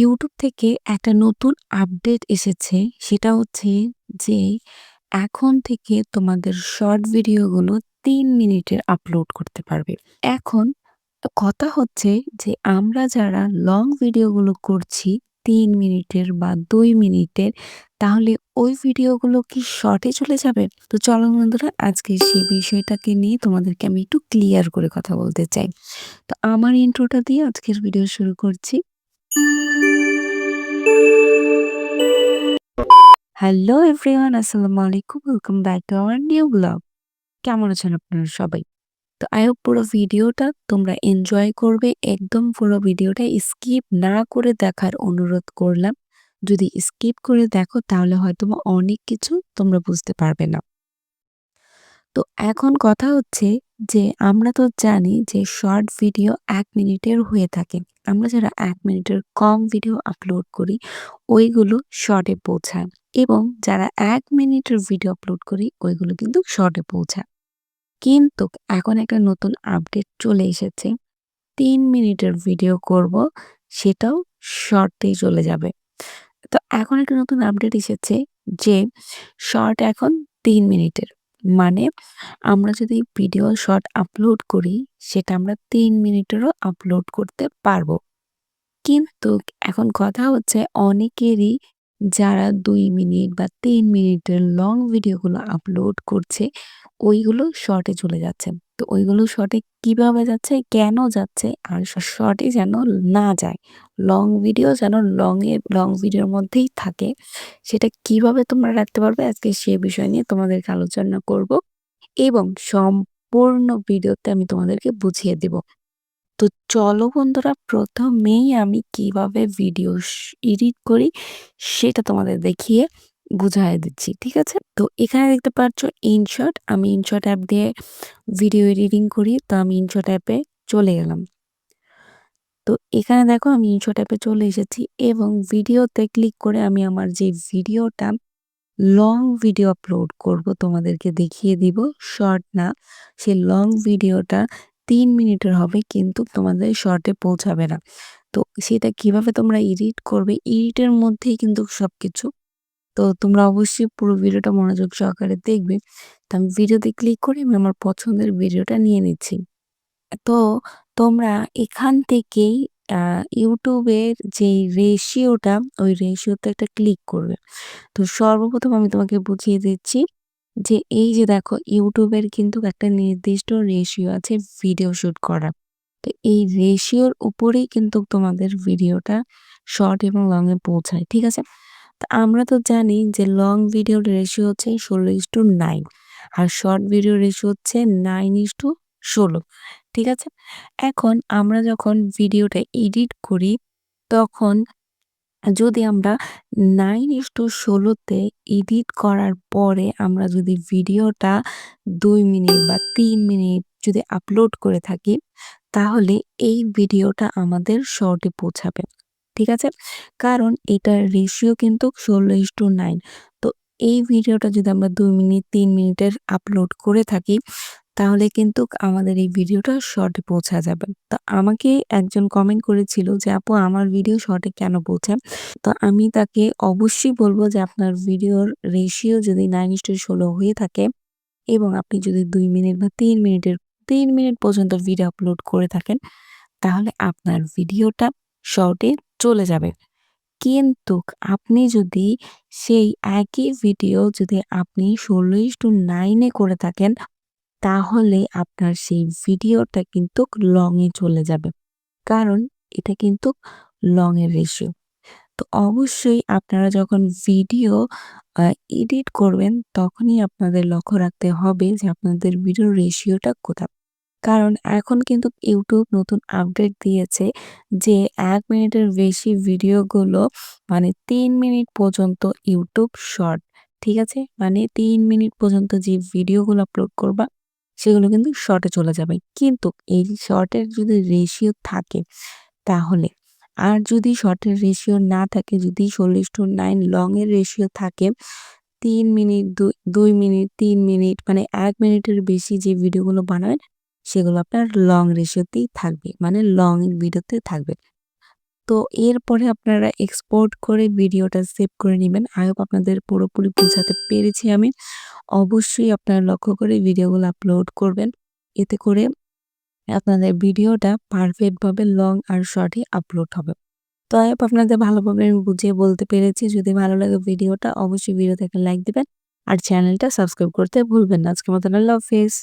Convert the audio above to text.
YouTube থেকে একটা নতুন আপডেট এসেছে। সেটা হচ্ছে যে, এখন থেকে তোমাদের শর্ট ভিডিওগুলো তিন মিনিটের আপলোড করতে পারবে। এখন কথা হচ্ছে যে, আমরা যারা লং ভিডিওগুলো করছি তিন মিনিটের বা দুই মিনিটের তাহলে ওই ভিডিওগুলো কি শর্টে চলে যাবে? তো চলো বন্ধুরা, আজকে সেই বিষয়টাকে নিয়ে তোমাদেরকে আমি একটু ক্লিয়ার করে কথা বলতে চাই। তো আমার ইন্ট্রোটা দিয়ে আজকের ভিডিও শুরু করছি। হ্যালো এভরিওয়ান আসসালামু আলাইকুম welcome back to our new blog কেমন আছেন আপনারা সবাই? তো আই হোপ পুরো ভিডিওটা তোমরা এনজয় করবে। একদম পুরো ভিডিওটা স্কিপ না করে দেখার অনুরোধ করলাম। যদি স্কিপ করে দেখো, তাহলে হয়তো অনেক কিছু তোমরা বুঝতে পারবে না। তো এখন কথা হচ্ছে যে আমরা তো জানি যে শর্ট ভিডিও এক মিনিটের হয়ে থাকে। আমরা যারা এক মিনিটের কম ভিডিও আপলোড করি, ওইগুলো শর্টে পৌঁছায় এবং যারা এক মিনিটের ভিডিও আপলোড করি, ওইগুলো কিন্তু শর্টে পৌঁছায়। কিন্তু এখন একটা নতুন আপডেট চলে এসেছে। তিন মিনিটের ভিডিও করব, সেটাও শর্টেই চলে যাবে। তো এখন একটা নতুন আপডেট এসেছে যে শর্ট এখন তিন মিনিটের। মানে আমরা যদি ভিডিও শর্ট আপলোড করি, সেটা আমরা তিন মিনিটেরও আপলোড করতে পারব। কিন্তু এখন কথা হচ্ছে অনেকেরই যারা দুই মিনিট বা তিন মিনিটের লং ভিডিওগুলো আপলোড করছে, ওইগুলো শর্টে চলে যাচ্ছে। তো ওইগুলো শর্টে কীভাবে যাচ্ছে, কেন যাচ্ছে আর শর্টে যেন না যায়। লং ভিডিও যেন লং এ লং ভিডিওর মধ্যেই থাকে। সেটা কীভাবে তোমরা রাখতে পারবে আজকে সে বিষয় নিয়ে তোমাদেরকে আলোচনা করব এবং সম্পূর্ণ ভিডিওতে আমি তোমাদেরকে বুঝিয়ে দেব। তো চলো বন্ধুরা, প্রথমেই আমি কীভাবে ভিডিও এডিট করি সেটা তোমাদের দেখিয়ে বুঝাই দিচ্ছি, ঠিক আছে? তো এখানে দেখতে পাচ্ছ ইনশট আমি ইনশট অ্যাপ দিয়ে ভিডিও এডিটিং করি, তো আমি ইনশট অ্যাপে চলে গেলাম। তো এখানে দেখো আমি ইনশট অ্যাপে চলে এসেছি এবং ভিডিওতে ক্লিক করে আমি আমার যে ভিডিওটা লং ভিডিও আপলোড করব, তোমাদেরকে দেখিয়ে দিব। শর্ট না সেই লং ভিডিওটা তিন মিনিটের হবে, কিন্তু তোমাদের শর্টে পৌঁছাবে না। তো সেটা কীভাবে তোমরা এডিট করবে? এডিটের মধ্যেই কিন্তু সব কিছু তো তোমরা অবশ্যই পুরো ভিডিওটা মনোযোগ সহকারে দেখবে। তো আমি ভিডিওতে ক্লিক করে আমি আমার পছন্দের ভিডিওটা নিয়ে নিচ্ছি। তো তোমরা এখান থেকেই ইউটিউবের যে রেশিওটা ওই রেশিওতে একটা ক্লিক করবে। তো সর্বপ্রথম আমি তোমাকে বুঝিয়ে দিচ্ছি যে এই যে দেখো, ইউটিউবের কিন্তু একটা নির্দিষ্ট রেশিও আছে ভিডিও শ্যুট করার। তো এই রেশিওর উপরেই কিন্তু তোমাদের ভিডিওটা শর্ট এবং লং এ পৌঁছায়, ঠিক আছে? আমরা তো জানি যে লং ভিডিওর রেশিও হচ্ছে ষোলো ইস টু নাইন আর শর্ট ভিডিও রেশিও হচ্ছে নাইন ইস টু ষোলো, ঠিক আছে? এখন আমরা যখন ভিডিওটা এডিট করি, তখন যদি আমরা নাইন ইস টু ষোলোতে এডিট করার পরে আমরা যদি ভিডিওটা দুই মিনিট বা তিন মিনিট যদি আপলোড করে থাকি, তাহলে এই ভিডিওটা আমাদের শর্টে পৌঁছাবে। ঠিক আছে? কারণ এটার রেশিও কিন্তু ষোলো ইস টু নাইন। তো এই ভিডিওটা যদি আমরা দুই মিনিট, তিন মিনিটের আপলোড করে থাকি, তাহলে কিন্তু আমাদের এই ভিডিওটা শর্টে পৌঁছা যাবে। তো আমাকে একজন কমেন্ট করেছিল যে, আপু, আমার ভিডিও শর্টে কেন পৌঁছায়? তো আমি তাকে অবশ্যই বলব যে, আপনার ভিডিওর রেশিও যদি নাইন ইস্টু ষোলো হয়ে থাকে এবং আপনি যদি দুই মিনিট বা তিন মিনিটের, তিন মিনিট পর্যন্ত ভিডিও আপলোড করে থাকেন, তাহলে আপনার ভিডিওটা শর্টে চলে যাবে। কিন্তু আপনি যদি সেই একই ভিডিও যদি আপনি ষোলো টু নাইনে করে থাকেন, তাহলে আপনার সেই ভিডিওটা কিন্তু লংয়ে চলে যাবে। কারণ এটা কিন্তু লংয়ের রেশিও তো অবশ্যই আপনারা যখন ভিডিও এডিট করবেন, তখনই আপনাদের লক্ষ্য রাখতে হবে যে আপনাদের ভিডিও রেশিওটা কোথায়। কারণ এখন কিন্তু ইউটিউব নতুন আপডেট দিয়েছে যে এক মিনিটের বেশি ভিডিওগুলো মানে তিন মিনিট পর্যন্ত ইউটিউব শর্ট ঠিক আছে? মানে তিন মিনিট পর্যন্ত যে ভিডিওগুলো আপলোড করবা, সেগুলো কিন্তু শর্টে চলে যাবে। কিন্তু এই শর্টের যদি রেশিও থাকে, তাহলে আর যদি শর্টের রেশিও না থাকে, যদি চল্লিশ টু নাইন লং এর রেশিও থাকে, তিন মিনিট দুই মিনিট, তিন মিনিট মানে এক মিনিটের বেশি যে ভিডিওগুলো বানাবেন সেগুলো আপনার লং রেশিওতেই থাকবে মানে লং ভিডিওতে থাকবে তো এরপরে আপনারা এক্সপোর্ট করে ভিডিওটা সেভ করে নেবেন হোপ আপনাদের পুরোপুরি বোঝাতে পেরেছি আমি। অবশ্যই আপনারা লক্ষ্য করে ভিডিওগুলো আপলোড করবেন। এতে করে আপনাদের ভিডিওটা পারফেক্টভাবে লং আর শর্টে আপলোড হবে। তো হোপ আপনাদের ভালোভাবে আমি বুঝিয়ে বলতে পেরেছি। যদি ভালো লাগে ভিডিওটা অবশ্যই ভিডিওতে একটা লাইক দিবেন। আর চ্যানেলটা সাবস্ক্রাইব করতে ভুলবেন না। আজকের মতন আল্লাহ হাফেজ।